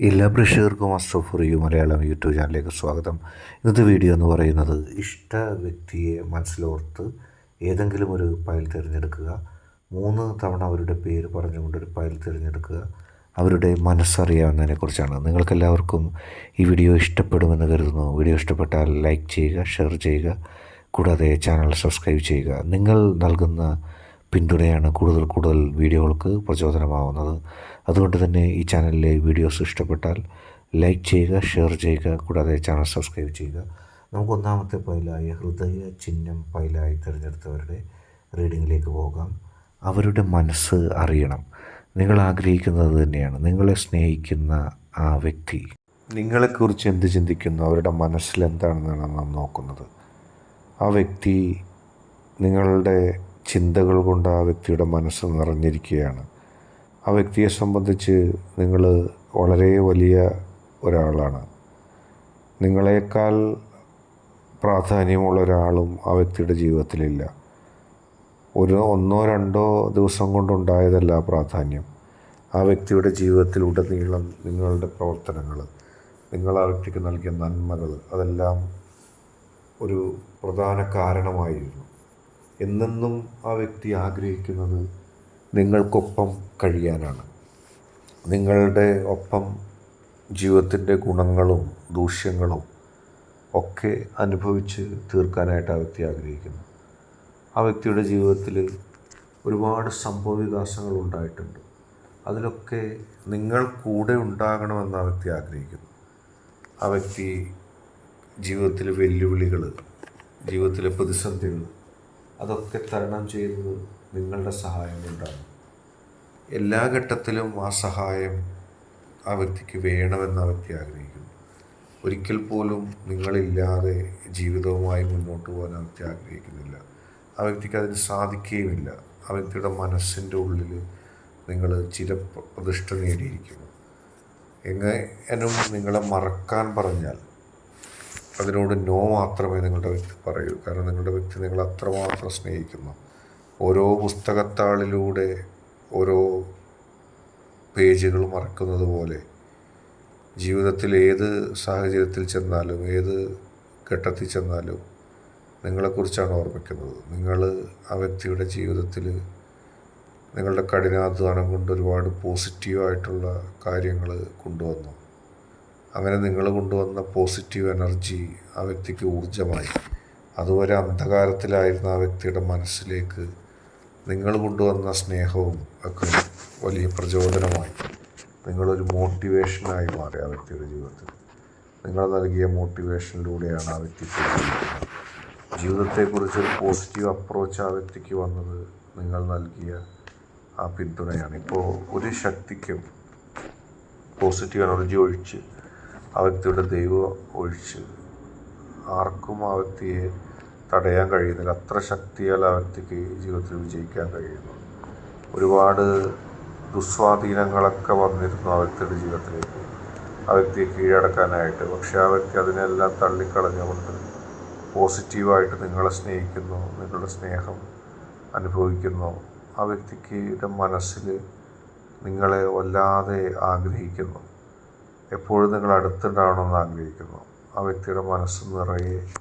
എല്ലാ പ്രേക്ഷകർക്കും Astro for you Malayalam YouTube ചാനലിലേക്ക് സ്വാഗതം. ഇന്നത്തെ വീഡിയോ എന്ന് പറയുന്നത് ഇഷ്ട വ്യക്തിയെ മനസ്സിലോർത്ത് ഏതെങ്കിലും ഒരു ഫയൽ തിരഞ്ഞെടുക്കുക. മൂന്ന് തവണ അവരുടെ പേര് പറഞ്ഞുകൊണ്ട് ഒരു ഫയൽ തിരഞ്ഞെടുക്കുക. അവരുടെ മനസ്സറിയാവുന്നതിനെക്കുറിച്ചാണ് നിങ്ങൾക്കെല്ലാവർക്കും ഈ വീഡിയോ ഇഷ്ടപ്പെടുമെന്ന് കരുതുന്നു. വീഡിയോ ഇഷ്ടപ്പെട്ടാൽ ലൈക്ക് ചെയ്യുക ഷെയർ ചെയ്യുക. കൂടാതെ ചാനൽ സബ്സ്ക്രൈബ് ചെയ്യുക. നിങ്ങൾ നൽകുന്ന പിന്തുണയാണ് കൂടുതൽ കൂടുതൽ വീഡിയോകൾക്ക് പ്രചോദനമാവുന്നത്. അതുകൊണ്ട് തന്നെ ഈ ചാനലിലെ വീഡിയോസ് ഇഷ്ടപ്പെട്ടാൽ ലൈക്ക് ചെയ്യുക ഷെയർ ചെയ്യുക കൂടാതെ ചാനൽ സബ്സ്ക്രൈബ് ചെയ്യുക. നമുക്ക് ഒന്നാമത്തെ പൈലായ ഹൃദയ ചിഹ്നം പൈലായി തിരഞ്ഞെടുത്തവരുടെ റീഡിങ്ങിലേക്ക് പോകാം. അവരുടെ മനസ്സ് അറിയണം. നിങ്ങൾ ആഗ്രഹിക്കുന്നത് തന്നെയാണ്. നിങ്ങളെ സ്നേഹിക്കുന്ന ആ വ്യക്തി. നിങ്ങളെക്കുറിച്ച് എന്ത് ചിന്തിക്കുന്നു? അവരുടെ മനസ്സിൽ എന്താണെന്നാണ് നാം നോക്കുന്നത്. ആ വ്യക്തി നിങ്ങളുടെ ചിന്തകൾ കൊണ്ട് ആ വ്യക്തിയുടെ മനസ്സ് നിറഞ്ഞിരിക്കുകയാണ്. ആ വ്യക്തിയെ സംബന്ധിച്ച് നിങ്ങൾ വളരെ വലിയ ഒരാളാണ്. നിങ്ങളെക്കാൾ പ്രാധാന്യമുള്ള ഒരാളും ആ വ്യക്തിയുടെ ജീവിതത്തിലില്ല. ഒരു ഒന്നോ രണ്ടോ ദിവസം കൊണ്ടുണ്ടായതല്ല പ്രാധാന്യം. ആ വ്യക്തിയുടെ ജീവിതത്തിലുടനീളം നിങ്ങളുടെ പ്രവർത്തനങ്ങൾ നിങ്ങൾ ആ വ്യക്തിക്ക് നൽകിയ നന്മകൾ അതെല്ലാം ഒരു പ്രധാന കാരണമായിരുന്നു. എന്നെന്നും ആ വ്യക്തി ആഗ്രഹിക്കുന്നത് നിങ്ങൾക്കൊപ്പം കഴിയാനാണ്. നിങ്ങളുടെ ഒപ്പം ജീവിതത്തിന്റെ ഗുണങ്ങളും ദൂഷ്യങ്ങളും ഒക്കെ അനുഭവിച്ച് തീർക്കാനായിട്ട് ആ വ്യക്തി ആഗ്രഹിക്കുന്നു. ആ വ്യക്തിയുടെ ജീവിതത്തിൽ ഒരുപാട് സംഭവവികാസങ്ങൾ ഉണ്ടായിട്ടുണ്ട്. അതിലൊക്കെ നിങ്ങൾ കൂടെ ഉണ്ടാകണമെന്ന് ആ വ്യക്തി ആഗ്രഹിക്കുന്നു. ആ വ്യക്തി ജീവിതത്തിലെ വെല്ലുവിളികൾ ജീവിതത്തിലെ പ്രതിസന്ധികൾ അതൊക്കെ തരണം ചെയ്യുന്നത് നിങ്ങളുടെ സഹായം കൊണ്ടാണ്. എല്ലാ ഘട്ടത്തിലും ആ സഹായം ആ വ്യക്തിക്ക് വേണമെന്ന് ആ വ്യക്തി ആഗ്രഹിക്കുന്നു. ഒരിക്കൽ പോലും നിങ്ങളില്ലാതെ ജീവിതവുമായി മുന്നോട്ട് പോകാൻ ആ വ്യക്തി ആഗ്രഹിക്കുന്നില്ല. ആ വ്യക്തിക്ക് അതിന് സാധിക്കുകയുമില്ല. ആ വ്യക്തിയുടെ മനസ്സിന്റെ ഉള്ളിൽ നിങ്ങൾ ചില പ്രതിഷ്ഠ നേടിയിരിക്കുന്നു. എങ്ങനും നിങ്ങളെ മറക്കാൻ പറഞ്ഞാൽ അതിനോട് നോ മാത്രമേ നിങ്ങളുടെ വ്യക്തി പറയൂ. കാരണം നിങ്ങളുടെ വ്യക്തി നിങ്ങൾ അത്രമാത്രം സ്നേഹിക്കുന്നു. ഓരോ പുസ്തകത്താളിലൂടെ ഓരോ പേജുകൾ മറക്കുന്നത് പോലെ ജീവിതത്തിൽ ഏത് സാഹചര്യത്തിൽ ചെന്നാലും ഏത് ഘട്ടത്തിൽ ചെന്നാലും നിങ്ങളെക്കുറിച്ചാണ് ഓർമ്മിക്കുന്നത്. നിങ്ങൾ ആ വ്യക്തിയുടെ ജീവിതത്തിൽ നിങ്ങളുടെ കഠിനാധ്വാനം കൊണ്ട് ഒരുപാട് പോസിറ്റീവായിട്ടുള്ള കാര്യങ്ങൾ കൊണ്ടുവന്നു. അങ്ങനെ നിങ്ങൾ കൊണ്ടുവന്ന പോസിറ്റീവ് എനർജി ആ വ്യക്തിക്ക് ഊർജമായി അതുവരെ അന്ധകാരത്തിലായിരുന്ന ആ വ്യക്തിയുടെ മനസ്സിലേക്ക് നിങ്ങൾ കൊണ്ടുവന്ന സ്നേഹവും ഒക്കെ വലിയ പ്രചോദനമായി നിങ്ങളൊരു മോട്ടിവേഷനായി മാറി ആ വ്യക്തിയുടെ ജീവിതത്തിൽ. നിങ്ങൾ നൽകിയ മോട്ടിവേഷനിലൂടെയാണ് ആ വ്യക്തി ജീവിതത്തെക്കുറിച്ച് ഒരു പോസിറ്റീവ് അപ്രോച്ച് ആ വ്യക്തിക്ക് വന്നത് നിങ്ങൾ നൽകിയ ആ പിന്തുണയാണ്. ഇപ്പോൾ ഒരു ശക്തിക്കും പോസിറ്റീവ് എനർജി ഒഴിച്ച് ആ വ്യക്തിയുടെ ദൈവം ഒഴിച്ച് ആർക്കും ആ വ്യക്തിയെ തടയാൻ കഴിയുന്നില്ല. അത്ര ശക്തിയാൽ ആ വ്യക്തിക്ക് ജീവിതത്തിൽ വിജയിക്കാൻ കഴിയുന്നു. ഒരുപാട് ദുസ്വാധീനങ്ങളൊക്കെ വന്നിരുന്നു ആ വ്യക്തിയുടെ ജീവിതത്തിലേക്ക്. ആ വ്യക്തിയെ കീഴടക്കാനായിട്ട്. പക്ഷേ ആ വ്യക്തി അതിനെല്ലാം തള്ളിക്കളഞ്ഞുകൊണ്ട് പോസിറ്റീവായിട്ട് നിങ്ങളെ സ്നേഹിക്കുന്നു നിങ്ങളുടെ സ്നേഹം അനുഭവിക്കുന്നു. ആ വ്യക്തിക്ക് മനസ്സിൽ നിങ്ങളെ വല്ലാതെ ആഗ്രഹിക്കുന്നു. എപ്പോഴും നിങ്ങൾ അടുത്തുണ്ടാവണമെന്ന് ആഗ്രഹിക്കുന്നു. ആ വ്യക്തിയുടെ മനസ്സ് നിറയെ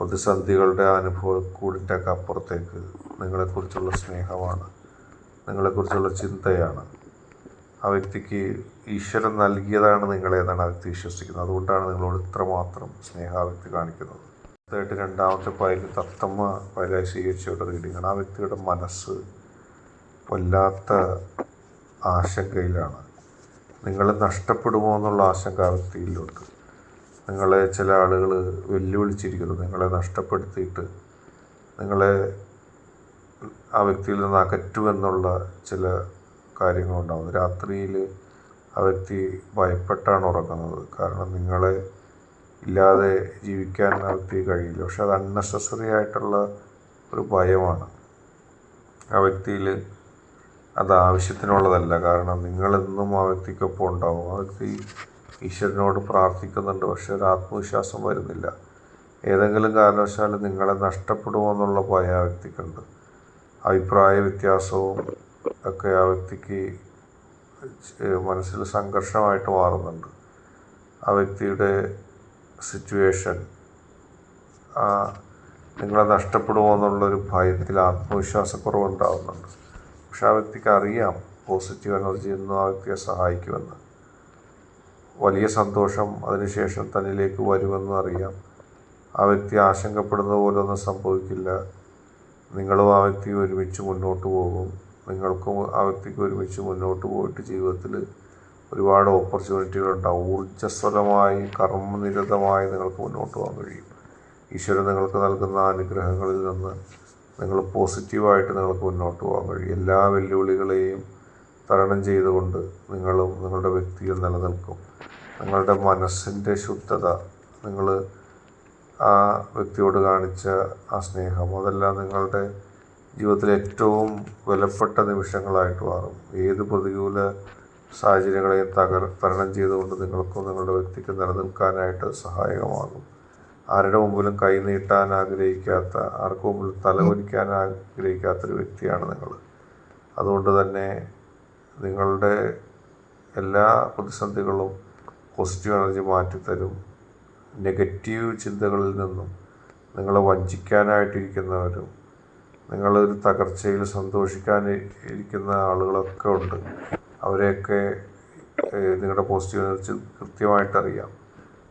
പ്രതിസന്ധികളുടെ അനുഭവക്കൂടിന്റെ ഒക്കെ അപ്പുറത്തേക്ക് നിങ്ങളെക്കുറിച്ചുള്ള സ്നേഹമാണ്. നിങ്ങളെക്കുറിച്ചുള്ള ചിന്തയാണ്. ആ വ്യക്തിക്ക് ഈശ്വരൻ നൽകിയതാണ് നിങ്ങളെ എന്നാണ് ആ വ്യക്തി വിശ്വസിക്കുന്നത്. അതുകൊണ്ടാണ് നിങ്ങളോട് ഇത്രമാത്രം സ്നേഹ ആ വ്യക്തി കാണിക്കുന്നത്. അടുത്തായിട്ട് രണ്ടാമത്തെ പൈൽ തത്തമ്മ പൈലായി സ്വീകരിച്ചവരുടെ റീഡിങ്ങാണ് ആ വ്യക്തിയുടെ മനസ്സ് വല്ലാത്ത ആശങ്കയിലാണ്. നിങ്ങൾ നഷ്ടപ്പെടുമോ എന്നുള്ള ആശങ്ക വ്യക്തിയിലുണ്ട്. നിങ്ങളെ ചില ആളുകൾ വെല്ലുവിളിച്ചിരിക്കുന്നു. നിങ്ങളെ നഷ്ടപ്പെടുത്തിയിട്ട് നിങ്ങളെ ആ വ്യക്തിയിൽ നിന്ന് അകറ്റുമെന്നുള്ള ചില കാര്യങ്ങളുണ്ടാവും രാത്രിയിൽ ആ വ്യക്തി ഭയപ്പെട്ടാണ് ഉറങ്ങുന്നത്. കാരണം നിങ്ങളെ ഇല്ലാതെ ജീവിക്കാൻ ആ വ്യക്തി കഴിയില്ല. പക്ഷെ അത് അൺനെസസറി ആയിട്ടുള്ള ഒരു ഭയമാണ്. ആ വ്യക്തിയിൽ അത് ആവശ്യത്തിനുള്ളതല്ല. കാരണം നിങ്ങളെന്നും ആ വ്യക്തിക്കൊപ്പം ഉണ്ടാവും. ആ വ്യക്തി ഈശ്വരനോട് പ്രാർത്ഥിക്കുന്നുണ്ട് പക്ഷെ ഒരു ആത്മവിശ്വാസം വരുന്നില്ല. ഏതെങ്കിലും കാരണവശാൽ നിങ്ങളെ നഷ്ടപ്പെടുമോ എന്നുള്ള ഭയം ആ വ്യക്തിക്കുണ്ട്. അഭിപ്രായ വ്യത്യാസവും ഒക്കെ ആ വ്യക്തിക്ക് മനസ്സിൽ സംഘർഷമായിട്ട് മാറുന്നുണ്ട്. ആ വ്യക്തിയുടെ സിറ്റുവേഷൻ നിങ്ങളെ നഷ്ടപ്പെടുമോ എന്നുള്ളൊരു ഭയത്തിൽ ആത്മവിശ്വാസക്കുറവുണ്ടാവുന്നുണ്ട്. പക്ഷെ ആ വ്യക്തിക്ക് അറിയാം പോസിറ്റീവ് എനർജി എന്നും ആ വ്യക്തിയെ സഹായിക്കുമെന്ന്. വലിയ സന്തോഷം അതിനുശേഷം തന്നിലേക്ക് വരുമെന്ന് അറിയാം. ആ വ്യക്തി ആശങ്കപ്പെടുന്നത് പോലെ ഒന്നും സംഭവിക്കില്ല. നിങ്ങളും ആ വ്യക്തി ഒരുമിച്ച് മുന്നോട്ട് പോകും. നിങ്ങൾക്കും ആ വ്യക്തിക്ക് ഒരുമിച്ച് മുന്നോട്ട് പോയിട്ട് ജീവിതത്തിൽ ഒരുപാട് ഓപ്പർച്യൂണിറ്റികൾ ഉണ്ടാവും. ഊർജസ്വലമായി കർമ്മനിരതമായി നിങ്ങൾക്ക് മുന്നോട്ട് പോകാൻ കഴിയും. ഈശ്വരൻ നിങ്ങൾക്ക് നൽകുന്ന അനുഗ്രഹങ്ങളിൽ നിന്ന് നിങ്ങൾ പോസിറ്റീവായിട്ട് നിങ്ങൾക്ക് മുന്നോട്ട് പോകാൻ കഴിയും. എല്ലാ വെല്ലുവിളികളെയും തരണം ചെയ്തുകൊണ്ട് നിങ്ങളും നിങ്ങളുടെ വ്യക്തിയും നിലനിൽക്കും. നിങ്ങളുടെ മനസ്സിന്റെ ശുദ്ധത നിങ്ങൾ ആ വ്യക്തിയോട് കാണിച്ച ആ സ്നേഹം അതെല്ലാം നിങ്ങളുടെ ജീവിതത്തിലെ ഏറ്റവും വിലപ്പെട്ട നിമിഷങ്ങളായിട്ട് മാറും. ഏത് പ്രതികൂല സാഹചര്യങ്ങളെയും തകർ തരണം ചെയ്തുകൊണ്ട് നിങ്ങൾക്കും നിങ്ങളുടെ വ്യക്തിക്കും നിലനിൽക്കാനായിട്ട് സഹായകമാകും. ആരുടെ മുമ്പിലും കൈ നീട്ടാൻ ആഗ്രഹിക്കാത്ത ആർക്കും മുമ്പിൽ തലകുനിക്കാൻ ആഗ്രഹിക്കാത്തൊരു വ്യക്തിയാണ് നിങ്ങൾ അതുകൊണ്ട് തന്നെ നിങ്ങളുടെ എല്ലാ പ്രതിസന്ധികളും പോസിറ്റീവ് എനർജി മാറ്റിത്തരും. നെഗറ്റീവ് ചിന്തകളിൽ നിന്നും നിങ്ങളെ വഞ്ചിക്കാനായിട്ടിരിക്കുന്നവരും നിങ്ങളൊരു തകർച്ചയിൽ സന്തോഷിക്കാൻ ഇരിക്കുന്ന ആളുകളൊക്കെ ഉണ്ട്. അവരെയൊക്കെ നിങ്ങളുടെ പോസിറ്റീവ് എനർജി കൃത്യമായിട്ട് അറിയാം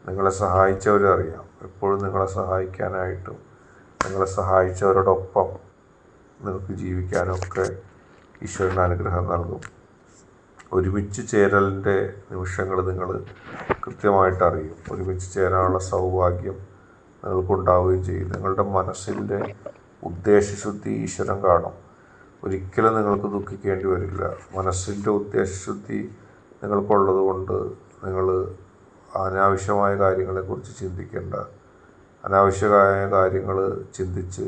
നിങ്ങളെ സഹായിച്ചവരും അറിയാം എപ്പോഴും നിങ്ങളെ സഹായിക്കാനായിട്ടും നിങ്ങളെ സഹായിച്ചവരോടൊപ്പം നിങ്ങൾക്ക് ജീവിക്കാനൊക്കെ ഈശ്വരൻ അനുഗ്രഹം നൽകും. ഒരുമിച്ച് ചേരലിന്റെ നിമിഷങ്ങൾ നിങ്ങൾ കൃത്യമായിട്ട് അറിയും. ഒരുമിച്ച് ചേരാനുള്ള സൗഭാഗ്യം നിങ്ങൾക്കുണ്ടാവുകയും ചെയ്യും. നിങ്ങളുടെ മനസ്സിന്റെ ഉദ്ദേശശുദ്ധി ഈശ്വരൻ കാണും. ഒരിക്കലും നിങ്ങൾക്ക് ദുഃഖിക്കേണ്ടി വരില്ല. മനസ്സിന്റെ ഉദ്ദേശശുദ്ധി നിങ്ങൾക്കുള്ളത് കൊണ്ട് നിങ്ങൾ അനാവശ്യമായ കാര്യങ്ങളെക്കുറിച്ച് ചിന്തിക്കേണ്ട അനാവശ്യമായ കാര്യങ്ങൾ ചിന്തിച്ച്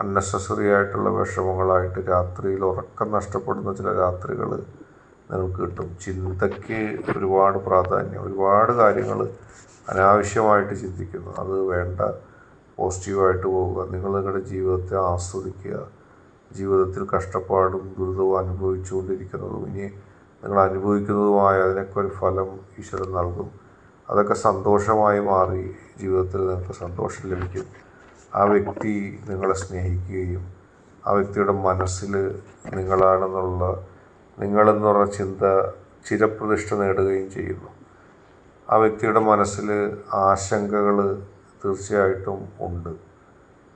അൺനെസസറി ആയിട്ടുള്ള വിഷമങ്ങളായിട്ട് രാത്രിയിൽ ഉറക്കം നഷ്ടപ്പെടുന്ന ചില രാത്രികൾ നിങ്ങൾക്ക് കിട്ടും. ചിന്തയ്ക്ക് ഒരുപാട് പ്രാധാന്യം ഒരുപാട് കാര്യങ്ങൾ അനാവശ്യമായിട്ട് ചിന്തിക്കുന്നു. അത് വേണ്ട പോസിറ്റീവായിട്ട് പോവുക നിങ്ങൾ നിങ്ങളുടെ ജീവിതത്തെ ആസ്വദിക്കുക ജീവിതത്തിൽ കഷ്ടപ്പാടും ദുരിതവും അനുഭവിച്ചുകൊണ്ടിരിക്കുന്നതും. ഇനി നിങ്ങൾ അനുഭവിക്കുന്നതുമായ അതിനൊക്കെ ഒരു ഫലം ഈശ്വരൻ നൽകും. അതൊക്കെ സന്തോഷമായി മാറി ജീവിതത്തിൽ നിങ്ങൾക്ക് സന്തോഷം ലഭിക്കും. ആ വ്യക്തി നിങ്ങളെ സ്നേഹിക്കുകയും ആ വ്യക്തിയുടെ മനസ്സിൽ നിങ്ങളാണെന്നുള്ള നിങ്ങളെന്നുള്ള ചിന്ത ചിരപ്രതിഷ്ഠ നേടുകയും ചെയ്യുന്നു. ആ വ്യക്തിയുടെ മനസ്സിൽ ആശങ്കകൾ തീർച്ചയായിട്ടും ഉണ്ട്.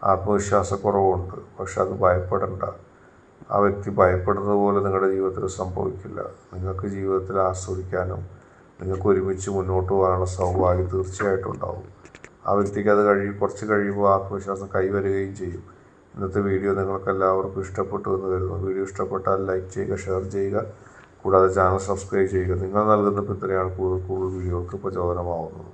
ആത്മവിശ്വാസക്കുറവുണ്ട്. പക്ഷെ അത് ഭയപ്പെടേണ്ട. ആ വ്യക്തി ഭയപ്പെടുന്നത് പോലെ നിങ്ങളുടെ ജീവിതത്തിൽ സംഭവിക്കില്ല. നിങ്ങൾക്ക് ജീവിതത്തിൽ ആസ്വദിക്കാനും നിങ്ങൾക്ക് ഒരുമിച്ച് മുന്നോട്ട് പോകാനുള്ള സൗഭാഗ്യം തീർച്ചയായിട്ടും ഉണ്ടാവും. ആ വ്യക്തിക്ക് അത് കഴിയും കുറച്ച് കഴിയുമ്പോൾ ആത്മവിശ്വാസം കൈവരുകയും ചെയ്യും. ഇന്നത്തെ വീഡിയോ നിങ്ങൾക്ക് എല്ലാവർക്കും ഇഷ്ടപ്പെട്ടു എന്ന് കരുതുന്നു. വീഡിയോ ഇഷ്ടപ്പെട്ടാൽ ലൈക്ക് ചെയ്യുക ഷെയർ ചെയ്യുക. കൂടാതെ ചാനൽ സബ്സ്ക്രൈബ് ചെയ്യുക. നിങ്ങൾ നൽകുന്ന പിന്തുണയാണ് കൂടുതൽ കൂടുതൽ വീഡിയോകൾക്ക് പ്രചോദനമാവുന്നത്.